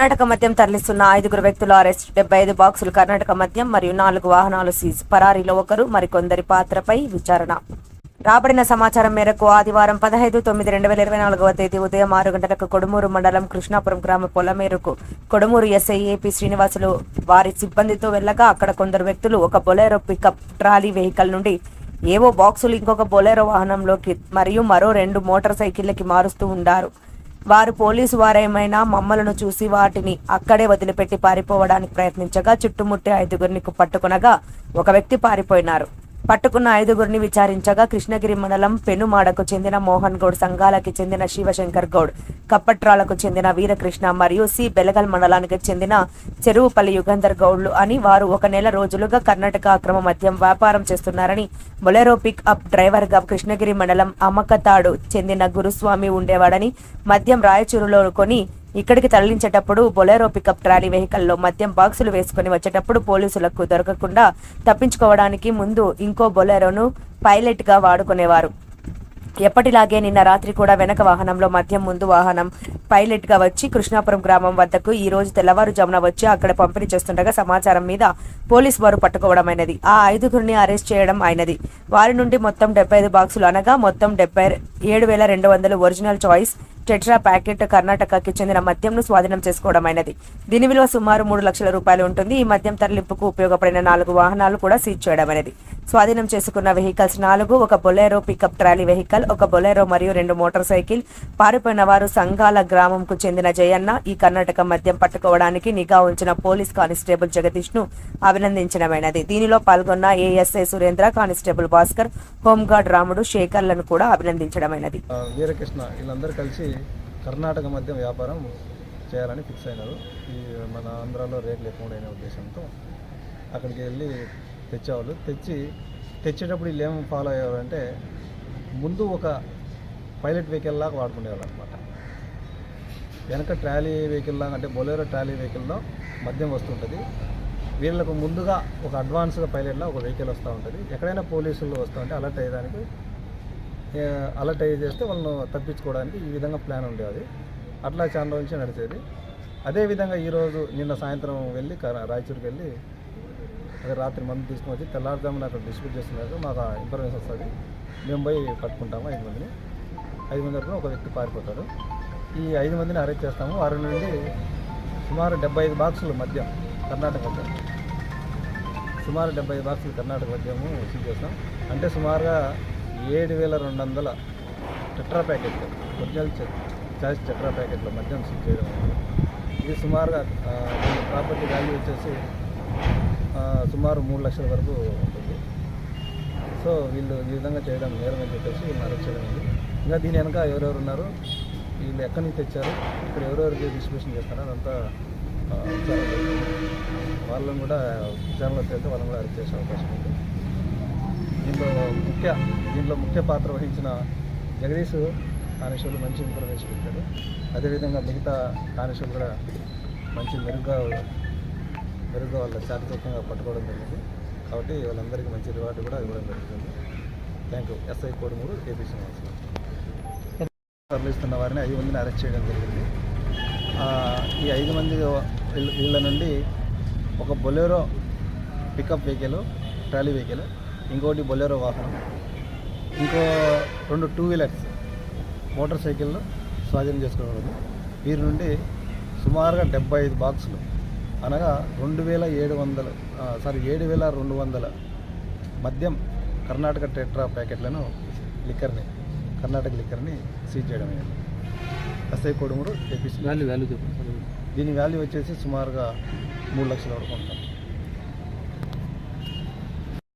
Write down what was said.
కర్ణాటక మద్యం తరలిస్తున్న ఐదుగురు వ్యక్తులు అరెస్ట్ డెబ్బై ఐదు బాక్సులు కర్ణాటక మద్యం మరియు నాలుగు వాహనాలు సీజ్. పరారీలో ఒకరు మరికొందరి పాత్రపై విచారణ. రాబడిన సమాచారం మేరకు ఆదివారం పదహైదు తొమ్మిది రెండు వేల ఇరవై నాలుగవ తేదీ ఉదయం ఆరు గంటలకు కొడుమూరు మండలం కృష్ణాపురం గ్రామ పొలమేరుకు కొడుమూరు ఎస్ఐ ఏపీ శ్రీనివాసులు వారి సిబ్బందితో వెళ్ళగా అక్కడ కొందరు వ్యక్తులు ఒక బొలెరో పికప్ ట్రాలీ వెహికల్ నుండి ఏవో బాక్సులు ఇంకొక బొలెరో వాహనంలోకి మరియు మరో రెండు మోటార్ సైకిళ్ళకి మారుస్తూ ఉండారు. వారు పోలీసు వారేమైనా మమ్మలను చూసి వాటిని అక్కడే వదిలిపెట్టి పారిపోవడానికి ప్రయత్నించగా చుట్టుముట్టి ఐదుగురిని పట్టుకునగా ఒక వ్యక్తి పారిపోయినారు. పట్టుకున్న ఐదుగురిని విచారించగా కృష్ణగిరి మండలం పెనుమాడకు చెందిన మోహన్ గౌడ్ సంఘాలకి చెందిన శివశంకర్ గౌడ్ కప్పట్రాలకు చెందిన వీరకృష్ణ మరియు సి. బెలగల్ మండలానికి చెందిన చెరువుపల్లి యుగంధర్ గౌడ్లు అని వారు ఒక నెల రోజులుగా కర్ణాటక అక్రమ మద్యం వ్యాపారం చేస్తున్నారని బొలెరో పిక్ అప్ డ్రైవర్గా కృష్ణగిరి మండలం అమ్మకతాడు చెందిన గురుస్వామి ఉండేవాడని మద్యం రాయచూరులో కొని ఇక్కడికి తరలించేటప్పుడు బొలెరో పికప్ ట్రాలీ వెహికల్లో మద్యం బాక్సులు వేసుకుని వచ్చేటప్పుడు పోలీసులకు దొరకకుండా తప్పించుకోవడానికి ముందు ఇంకో బొలెరోను పైలట్గా వాడుకునేవారు. ఎప్పటిలాగే నిన్న రాత్రి కూడా వెనక వాహనంలో మద్యం ముందు వాహనం పైలట్గా వచ్చి కృష్ణాపురం గ్రామం వద్దకు ఈ రోజు తెల్లవారుజామున వచ్చి అక్కడ పంపిణీ చేస్తుండగా సమాచారం మీద పోలీస్ వారు పట్టుకోవడం అయినది. ఆ ఐదుగురిని అరెస్ట్ చేయడం అయినది. వారి నుండి మొత్తం డెబ్బై ఐదు బాక్సులు అనగా మొత్తం డెబ్బై ఏడు వేల రెండు వందలు ఒరిజినల్ చాయిస్ టెట్రా ప్యాకెట్ కర్ణాటకకి చెందిన మద్యంను స్వాధీనం చేసుకోవడమైనది దీని విలువ సుమారు మూడు లక్షల రూపాయలు ఉంటుంది. ఈ మద్యం తరలింపుకు ఉపయోగపడిన నాలుగు వాహనాలు కూడా సీజ్ చేయడమైనది స్వాధీనం చేసుకున్న వెహికల్స్ నాలుగు ఒక బొలెరో పికప్ ట్రాలీ వెహికల్ ఒక బొలేరో మరియు రెండు మోటార్ సైకిల్. పారిపోయిన వారు సంఘాల గ్రామంకు చెందిన జయన్న ఈ కర్ణాటక మద్యం పట్టుకోవడానికి నిఘా ఉంచిన పోలీస్ కానిస్టేబుల్ జగదీష్ను అభినందించడమైనది. దీనిలో పాల్గొన్న ASI Surendra constable Bhaskar home guard Ramudu శేఖర్లను కూడా అభినందించడమైనది. వీరకృష్ణ వీళ్ళందరూ కలిసి కర్ణాటక మద్యం వ్యాపారం చేయాలని ఫిక్స్ అయినారు. ఈ మన ఆంధ్రాలో రేట్లు ఎక్కువ ఉద్దేశంతో అక్కడికి వెళ్ళి తెచ్చేవాళ్ళు. తెచ్చి తెచ్చేటప్పుడు వీళ్ళు ఏం ఫాలో అయ్యేవారంటే ముందు ఒక పైలట్ వెహికల్ లాగా వాడుకునేవాళ్ళు అనమాట వెనక ట్రాలీ వెహికల్ లాగా అంటే బొలేరో ట్రాలీ వెహికల్లో మద్యం వస్తుంటుంది. వీళ్ళకు ముందుగా ఒక అడ్వాన్స్గా పైలట్లా ఒక వెహికల్ వస్తూ ఉంటుంది. ఎక్కడైనా పోలీసులు వస్తూ ఉంటే అలర్ట్ అయ్యేదానికి అలర్ట్ అయ్యి చేస్తే వాళ్ళను తప్పించుకోవడానికి ఈ విధంగా ప్లాన్ ఉండేది. అట్లా చాలా రోజుల నుంచి నడిచేది అదేవిధంగా ఈరోజు నిన్న సాయంత్రం వెళ్ళి రాయచూరుకి వెళ్ళి అదే రాత్రి మందు తీసుకుని వచ్చి తెల్లారుజామున అక్కడ డిస్ట్రిబ్యూట్ చేస్తున్నారు. మాకు ఇన్ఫర్మేషన్ వస్తుంది. మేము పోయి పట్టుకుంటాము ఐదు మందిని. ఐదు మంది వరకు ఒక వ్యక్తి పారిపోతాడు. ఈ ఐదు మందిని అరెస్ట్ చేస్తాము. వారి నుండి సుమారు డెబ్బై ఐదు బాక్సులు మద్యం కర్ణాటక మద్యం. సుమారు డెబ్బై ఐదు బాక్సులు కర్ణాటక మద్యము సీజ్ చేస్తాం. అంటే సుమారుగా ఏడు వేల రెండు వందల టెట్రా ప్యాకెట్లు ఒరిజినల్ చాయిస్ టెట్రా ప్యాకెట్లు మద్యం సీజ్ చేయడం. ఇది సుమారుగా ప్రాపర్టీ వాల్యూ వచ్చేసి సుమారు మూడు లక్షల వరకు ఉంటుంది. సో వీళ్ళు ఈ విధంగా చేయడం నేరం అని చెప్పేసి వీళ్ళని అరెస్ట్ చేయడం ఉంది. ఇంకా దీని వెనక ఎవరెవరు ఉన్నారు? వీళ్ళు ఎక్కడి నుంచి తెచ్చారు? ఇక్కడ ఎవరెవరికి డిస్ట్రిబ్యూషన్ చేస్తారో అదంతా వాళ్ళని కూడా విచారణలో తేలితే వాళ్ళని కూడా అరెస్ట్ చేసే అవకాశం ఉంది. దీంట్లో ముఖ్య దీంట్లో ముఖ్య పాత్ర వహించిన జగదీష్ కానిస్టేబుల్ మంచి ఇన్ఫర్మేషన్ ఇచ్చాడు అదేవిధంగా మిగతా కానిస్టేబుల్ కూడా మంచి మెరుగ్గా మెరుగ్గా వాళ్ళ చాకచక్యంగా పట్టుకోవడం జరిగింది. కాబట్టి వాళ్ళందరికీ మంచి రివార్డు కూడా ఇవ్వడం జరుగుతుంది. Thank you SI Kodumur AP Srinivasarao తరలిస్తున్న వారిని ఐదు మందిని అరెస్ట్ చేయడం జరిగింది. ఈ ఐదు మంది వీళ్ళ- వీళ్ళ నుండి ఒక Bolero pickup vehicle trolley vehicle ఇంకోటి బొలెరో వాహనం ఇంకో రెండు టూ వీలర్స్ మోటార్ సైకిళ్ళు స్వాధీనం చేసుకోవడం వీరి నుండి సుమారుగా డెబ్బై ఐదు బాక్సులు అనగా రెండు వేల ఏడు వందలు సారీ ఏడు వేల రెండు వందల మద్యం కర్ణాటక టెట్రా ప్యాకెట్లను లిక్కర్ని కర్ణాటక లిక్కర్ని సీజ్ చేయడం అయింది. SI Kodumur APC value value చెప్పండి. దీని వాల్యూ వచ్చేసి సుమారుగా మూడు లక్షల వరకు ఉంటుంది.